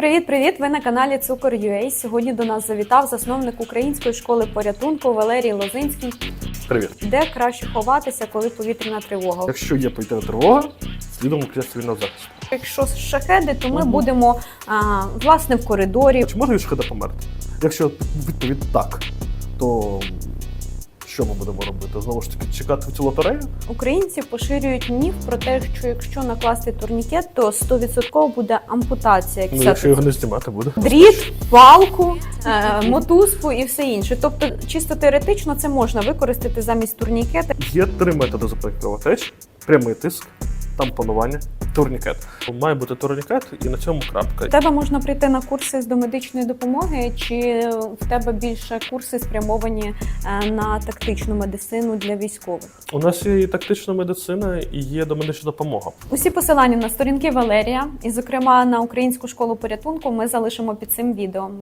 Привіт, привіт! Ви на каналі Цукор UA. Сьогодні до нас завітав засновник української школи порятунку Валерій Лозинський. Привіт. Де краще ховатися, коли повітряна тривога? Якщо є повітряна тривога, слідом укриття цивільного захисту. Якщо шахеди, то ми Мгм. будемо а, власне в коридорі. Чи може від шахеда померти? Якщо відповідь так, то що ми будемо робити? Знову ж таки, чекати цю лотерею? Українці поширюють міф про те, що якщо накласти турнікет, то 100% буде ампутація. Ну, якщо його не знімати буде. Дріт, палку, е, мотузку і все інше. Тобто, чисто теоретично це можна використати замість турнікета. Є три методи запеклювати. прямий тиск, тампонування, турнікет. Має бути турнікет, і на цьому крапка. У тебе можна прийти на курси з домедичної допомоги, чи в тебе більше курси спрямовані е, на тактичну медицину для військових? У нас є і тактична медицина, і є домедична допомога. Усі посилання на сторінки Валерія, і, зокрема, на українську школу порятунку, ми залишимо під цим відео.